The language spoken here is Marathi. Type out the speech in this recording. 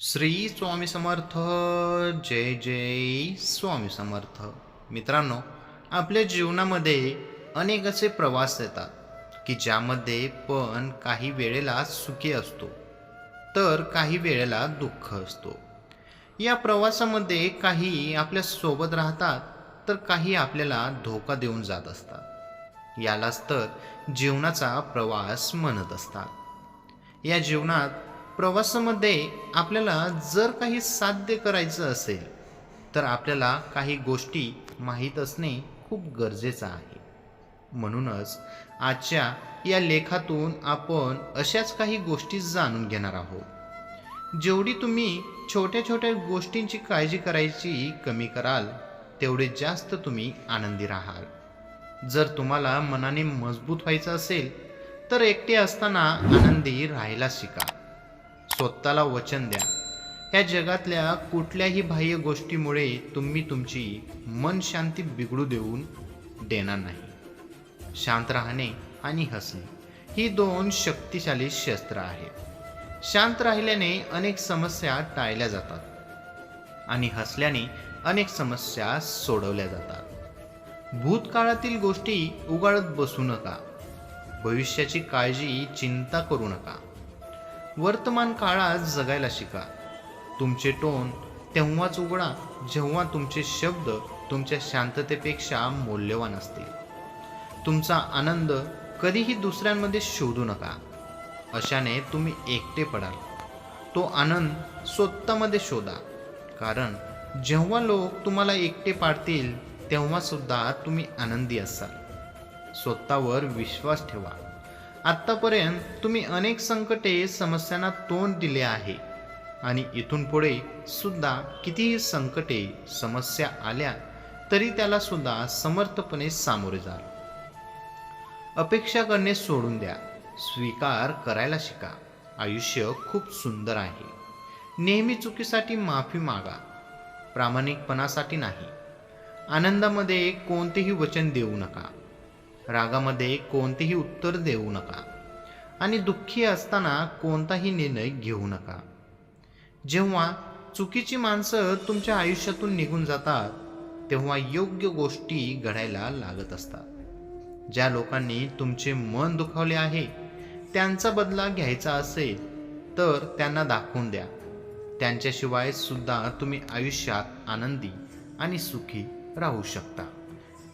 श्री स्वामी समर्थ जय जय स्वामी समर्थ. मित्रांनो आपल्या जीवनामध्ये अनेक असे प्रवास येतात की ज्यामध्ये पण काही वेळेला सुखी असतो तर काही वेळेला दुःख असतो. या प्रवासामध्ये काही आपल्यासोबत राहतात तर काही आपल्याला धोका देऊन जात असतात. यालाच तर जीवनाचा प्रवास म्हणत असतात. या जीवनात प्रवासामध्ये आपल्याला जर काही साध्य करायचं असेल तर आपल्याला काही गोष्टी माहीत असणे खूप गरजेचं आहे. म्हणूनच आजच्या या लेखातून आपण अशाच काही गोष्टी जाणून घेणार आहोत. जेवढी तुम्ही छोट्या छोट्या गोष्टींची काळजी करायची कमी कराल तेवढे जास्त तुम्ही आनंदी राहाल. जर तुम्हाला मनाने मजबूत व्हायचं असेल तर एकटे असताना आनंदी राहायला शिका. स्वतःला वचन द्या. या जगातल्या कुठल्याही बाह्य गोष्टीमुळे तुम्ही तुमची मन शांती बिघडू देऊन देणार नाही. शांत राहणे आणि हसणे ही दोन शक्तिशाली शस्त्र आहेत. शांत राहिल्याने अनेक समस्या टाळल्या जातात आणि हसल्याने अनेक समस्या सोडवल्या जातात. भूतकाळातील गोष्टी उगाळत बसू नका. भविष्याची काळजी चिंता करू नका. वर्तमान काळात जगायला शिका. तुमचे टोन तेव्हाच उघडा जेव्हा तुमचे शब्द तुमच्या शांततेपेक्षा मौल्यवान असतील. तुमचा आनंद कधीही दुसऱ्यांमध्ये शोधू नका. अशाने तुम्ही एकटे पडाल. तो आनंद स्वतःमध्ये शोधा. कारण जेव्हा लोक तुम्हाला एकटे पाडतील तेव्हा सुद्धा तुम्ही आनंदी असाल. स्वतःवर विश्वास ठेवा. आत्तापर्यंत तुम्ही अनेक संकटे समस्यांना तोंड दिले आहे. आणि इथून पुढे सुद्धा कितीही संकटे समस्या आल्या तरी त्याला सुद्धा समर्थपणे सामोरे जाल अपेक्षा करणे सोडून द्या. स्वीकार करायला शिका. आयुष्य खूप सुंदर आहे. नेहमी चुकीसाठी माफी मागा. प्रामाणिकपणासाठी नाही. आनंदामध्ये कोणतेही वचन देऊ नका. रागामध्ये कोणतेही उत्तर देऊ नका. आणि दुःखी असताना कोणताही निर्णय घेऊ नका. जेव्हा चुकीची माणसं तुमच्या आयुष्यातून निघून जातात तेव्हा योग्य गोष्टी घडायला लागत असतात. ज्या लोकांनी तुमचे मन दुखावले आहे त्यांचा बदला घ्यायचा असेल तर त्यांना दाखवून द्या. त्यांच्याशिवाय सुद्धा तुम्ही आयुष्यात आनंदी आणि सुखी राहू शकता.